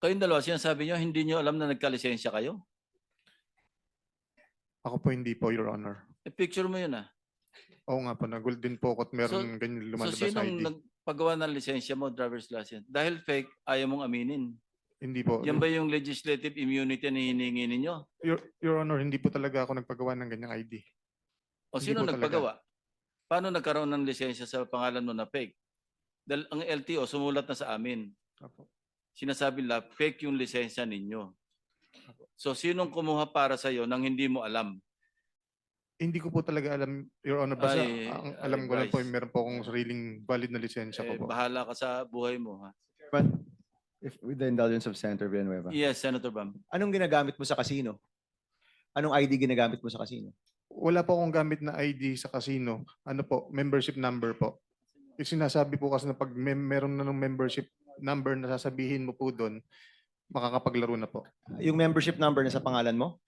Kayong dalawa, sinasabi nyo, hindi nyo alam na nagkalisensya kayo? Ako po hindi po, Your Honor. E, picture mo yun ah. Oo nga po, nagul din po ako at meron ganyan So lumalabas sinong ID. nagpagawa ng lisensya mo, driver's license? Dahil fake, ayaw mong aminin. Hindi po. Yan ba yung legislative immunity na hinihingi ninyo? Your, Your Honor, hindi po talaga ako nagpagawa ng ganyang ID. O Hindi sino po talaga. nagpagawa? Paano nagkaroon ng lisensya sa pangalan mo na fake? Dahil ang LTO sumulat na sa amin. Opo. Sinasabi nila, fake yung lisensya ninyo. So sinong kumuha para sa iyo nang hindi mo alam? Hindi ko po talaga alam, Your Honor. Basta Ay, ang ay, alam ko lang po, Bryce. meron po akong sariling valid na lisensya Eh, ko po. bahala ka sa buhay mo. Ha? But if with the indulgence of Senator Villanueva, Yes, Senator Bam. anong ginagamit mo sa casino? Anong ID ginagamit mo sa casino? Wala po akong gamit na ID sa casino. Ano po, membership number po. Yung sinasabi po kasi na pag may, meron na ng membership number na sasabihin mo po doon, makakapaglaro na po. Yung membership number na sa pangalan mo?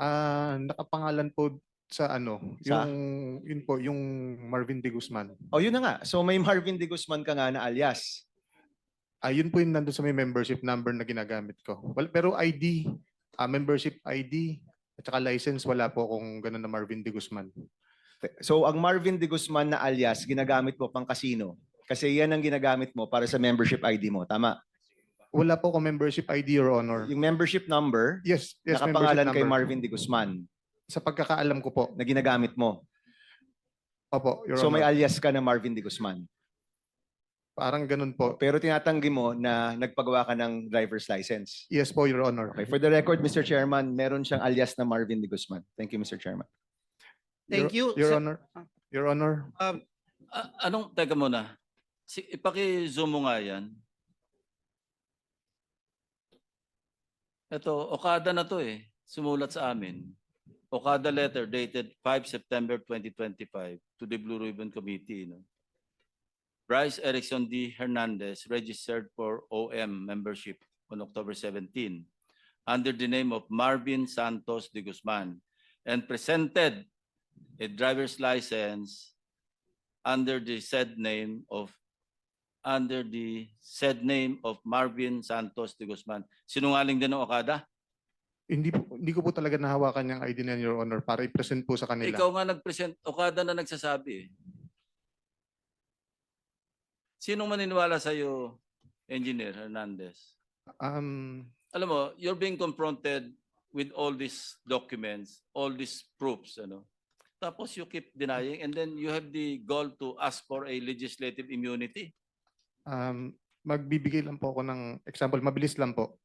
Ah, nakapangalan po sa ano, Sa? yung yun po, yung Marvin De Guzman. O yun na nga. So may Marvin De Guzman ka nga na alias. Ah, yun po yung nandun sa may membership number na ginagamit ko. Well, pero ID, ah, membership ID, at saka license, wala po akong ganun na Marvin De Guzman. So ang Marvin De Guzman na alias ginagamit mo pang casino. Kasi yan ang ginagamit mo para sa membership ID mo. Tama. Wala po akong membership ID, Your Honor. Yung membership number, Yes, yes, nakapangalan membership kay number. Marvin De Guzman Sa pagkakaalam ko po. na ginagamit mo. Opo, Your So may Honor. alias ka na Marvin De Guzman. Parang ganun po. Pero tinatanggi mo na nagpagawa ka ng driver's license. Yes po, Your Honor. Okay, for the record, Mr. Chairman, meron siyang alias na Marvin De Guzman. Thank you, Mr. Chairman. Thank Your- you, Your Sir- Honor. Your Honor. A- anong, teka muna. Si, ipaki-zoom mo nga yan. Ito, Okada na to eh. Sumulat sa amin. Okada letter dated 5 September 2025 to the Blue Ribbon Committee. No? Bryce Erickson D. Hernandez registered for OM membership on October 17 under the name of Marvin Santos de Guzman and presented a driver's license under the said name of under the said name of Marvin Santos de Guzman. Sinungaling din ng Okada? Hindi, po, hindi ko po talaga nahawakan yung ID na Your Honor, para i-present po sa kanila. Ikaw nga nag-present, Okada na nagsasabi. eh. Sinong maniniwala sa iyo, Engineer Hernandez? Um, Alam mo, you're being confronted with all these documents, all these proofs, ano? Tapos you keep denying and then you have the goal to ask for a legislative immunity. Um, magbibigay lang po ako ng example. Mabilis lang po.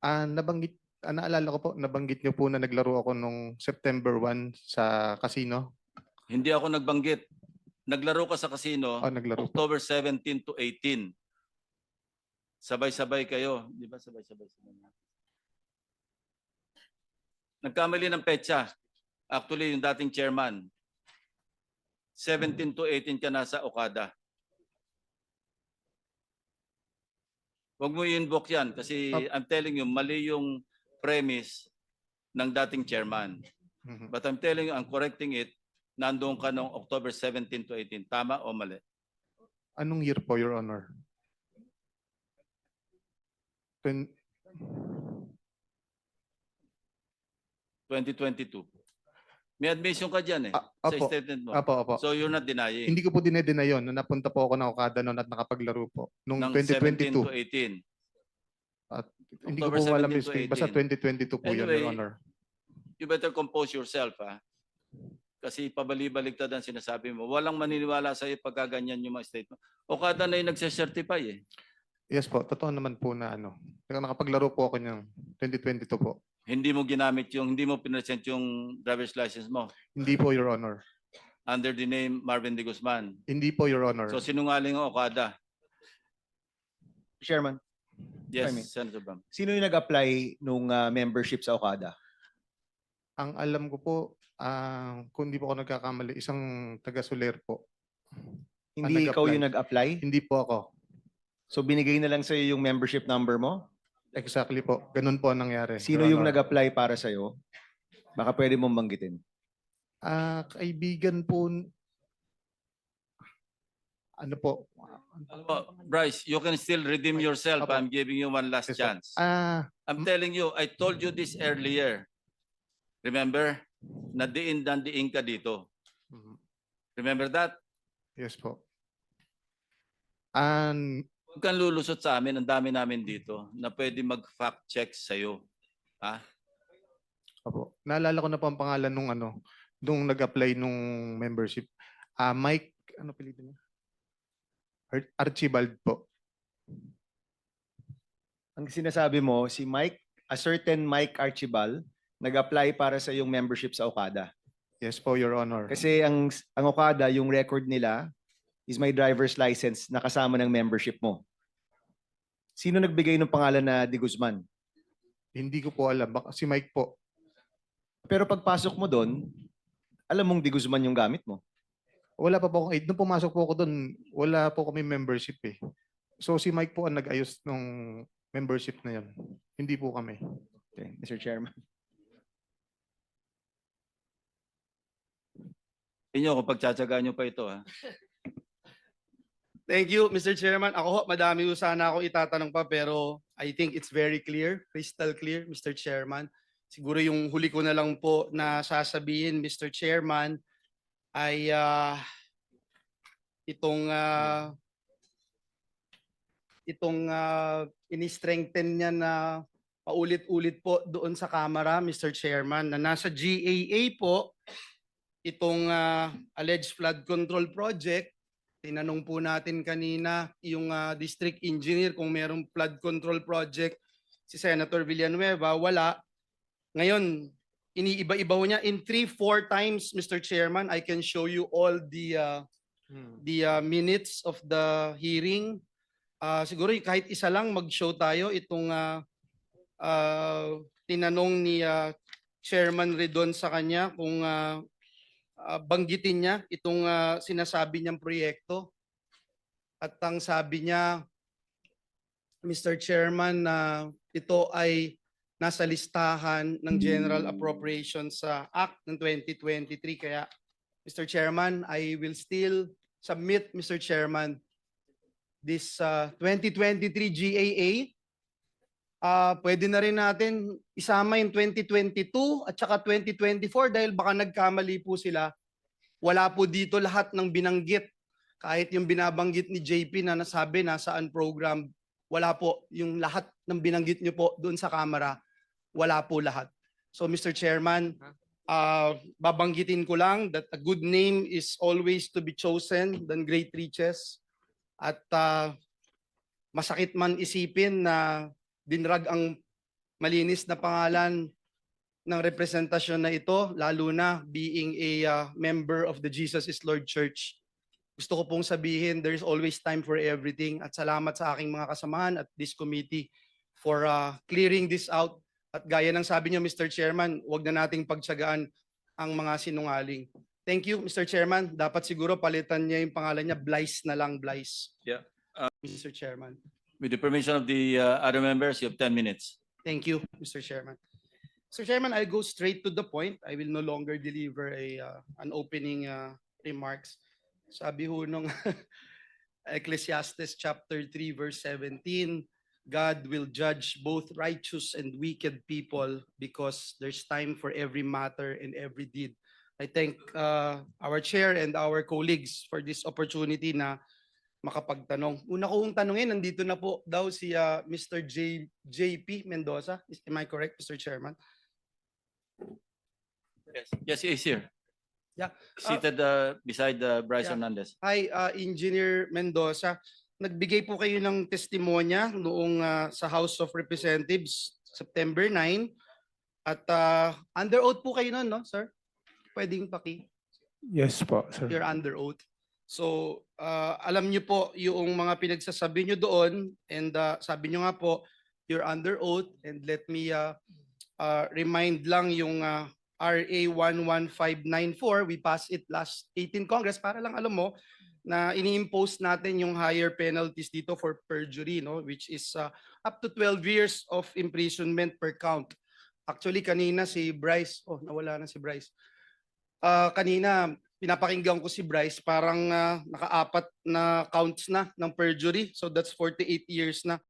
Ah, nabanggit, ah, naalala ko po, nabanggit niyo po na naglaro ako nung September 1 sa casino. Hindi ako nagbanggit. Naglaro ka sa casino Oh, naglaro po. October 17 to 18. Sabay-sabay kayo. Di ba sabay-sabay sila? Nagkamali ng petsa. Actually, yung dating chairman. 17 to 18 ka nasa Okada. Huwag mo i-invoke yan kasi Up. I'm telling you, mali yung premise ng dating chairman. Mhm. But I'm telling you, I'm correcting it. Nandoon ka noong October 17 to 18. Tama o mali? Anong year po, Your Honor? Twen- 2022. May admission ka dyan eh. Ah, sa statement mo. apo, apo. So you're not denying. Hindi ko po dinedeny yun. Nung napunta po ako ng Okada noon at nakapaglaro po. Nung ng 17 to 2022. 18. Hindi ko October po alam 17 yung to. Basta 18. 2022 po yun, Anyway, Your Honor. You better compose yourself ha. Kasi pabali-baligtad ang sinasabi mo. Walang maniniwala sa iyo pagka ganyan yung mga statement. O kada na yung nagsisertify eh. Yes po, totoo naman po na ano. Nakapaglaro po ako ng 2022 po. Hindi mo ginamit yung, hindi mo pinresent yung driver's license mo Hindi po, Your Honor. under the name Marvin de Guzman. Hindi po, Your Honor. So sinungaling ang Okada. Chairman, Yes, may- Senator Bam. sino yung nag-apply nung ah, membership sa Okada? Ang alam ko po, ah, kung hindi po ako nagkakamali, isang taga-Soler po. Hindi nag-apply. ikaw yung nag-apply? Hindi po ako. So binigay na lang sa'yo yung membership number mo? Exactly po. Ganun po ang nangyari. Sino Your yung Honor. nag-apply para sa'yo? Baka pwede mong banggitin. Ah, kaibigan po. ano po? Mo, Bryce, you can still redeem yourself. Apo. I'm giving you one last Yes, chance. Ah, I'm telling you, I told you this earlier. Remember? Na diin dan diin ka dito. mhm. Remember that? yes po. And Huwag kang lulusot sa amin. Ang dami namin dito na pwede mag-fact check sa'yo. Ha? Opo. Naalala ko na po ang pangalan nung ano, nung nag-apply nung membership. Ah, Mike, ano pilitin niya? Ar- Archibald po. Ang sinasabi mo, si Mike, a certain Mike Archibald, nag-apply para sa yung membership sa Okada. Yes po, Your Honor. Kasi ang ang Okada, yung record nila is my driver's license na kasama ng membership mo. Sino nagbigay ng pangalan na De Guzman? Hindi ko po alam. Baka si Mike po. Pero pagpasok mo doon, alam mong De Guzman yung gamit mo. Wala pa po akong aid. Nung pumasok po ako doon, wala po kami membership eh. So si Mike po ang nag-ayos ng membership na yun. Hindi po kami. Okay, Mr. Chairman. Inyo kung pagtsatsagaan nyo pa ito. Ha? Thank you, Mr. Chairman. Ako ho, madami ho sana ako itatanong pa pero I think it's very clear, crystal clear, Mr. Chairman. Siguro yung huli ko na lang po na sasabihin, Mr. Chairman, ay ah, itong ah, itong uh, ini-strengthen niya na paulit-ulit po doon sa Kamara, Mr. Chairman, na nasa GAA po itong ah, alleged flood control project Tinanong po natin kanina yung ah, district engineer kung merong flood control project si Senator Villanueva, wala. Ngayon, iniiba-iba ho niya in three, four times, Mr. Chairman, I can show you all the ah, the ah, minutes of the hearing. Ah, siguro kahit isa lang mag-show tayo itong ah, ah, tinanong ni ah, Chairman Redon sa kanya kung ah, ah, banggitin niya itong ah, sinasabi niyang proyekto. At ang sabi niya, Mr. Chairman, na ito ay nasa listahan ng General Appropriations sa Act ng 2023. Kaya, Mr. Chairman, I will still submit, Mr. Chairman, this ah, 2023 GAA. Ah, pwede na rin natin isama yung 2022 at saka 2024 dahil baka nagkamali po sila. Wala po dito lahat ng binanggit. Kahit yung binabanggit ni JP na nasabi nasaan program, wala po yung lahat ng binanggit niyo po doon sa camera. Wala po lahat. So Mr. Chairman, ah, babanggitin ko lang that a good name is always to be chosen than great riches. At ah, masakit man isipin na dinrag ang malinis na pangalan ng representasyon na ito, lalo na being a uh, member of the Jesus is Lord Church. Gusto ko pong sabihin, there's always time for everything at salamat sa aking mga kasamahan at this committee for uh, clearing this out. At gaya ng sabi niyo, Mr. Chairman, wag na nating pagtsagaan ang mga sinungaling. Thank you, Mr. Chairman. Dapat siguro palitan niya yung pangalan niya, Blyce na lang, Blyce. Yeah. Mr. Chairman. With the permission of the uh, other members, you have 10 minutes. Thank you, Mr. Chairman. Mr. Chairman, I'll go straight to the point. I will no longer deliver a uh, an opening uh, remarks. Sabi ho nung Ecclesiastes chapter 3 verse 17, God will judge both righteous and wicked people because there's time for every matter and every deed. I thank uh, our chair and our colleagues for this opportunity na makapagtanong. Una ko kong tanungin, nandito na po daw si uh, Mr. J, JP Mendoza. Is, am I correct, Mr. Chairman? Yes, yes, he is here. Yeah, uh, Seated uh, beside uh, Bryce yeah. Hernandez. Hi, uh, Engineer Mendoza. Nagbigay po kayo ng testimonya noong uh, sa House of Representatives September 9 at uh, under oath po kayo noon, no, sir? Pwedeng paki. Yes po, sir. You're under oath. So, uh, alam niyo po yung mga pinagsasabi niyo doon and uh, sabi niyo nga po, you're under oath and let me uh, uh, remind lang yung uh, RA 11594, we passed it last 18 Congress para lang alam mo na ini-impose natin yung higher penalties dito for perjury, no, which is uh, up to 12 years of imprisonment per count. Actually, kanina si Bryce, oh, nawala na si Bryce. Ah, kanina, pinapakinggan ko si Bryce, parang ah, nakaapat na counts na ng perjury. So that's 48 years na.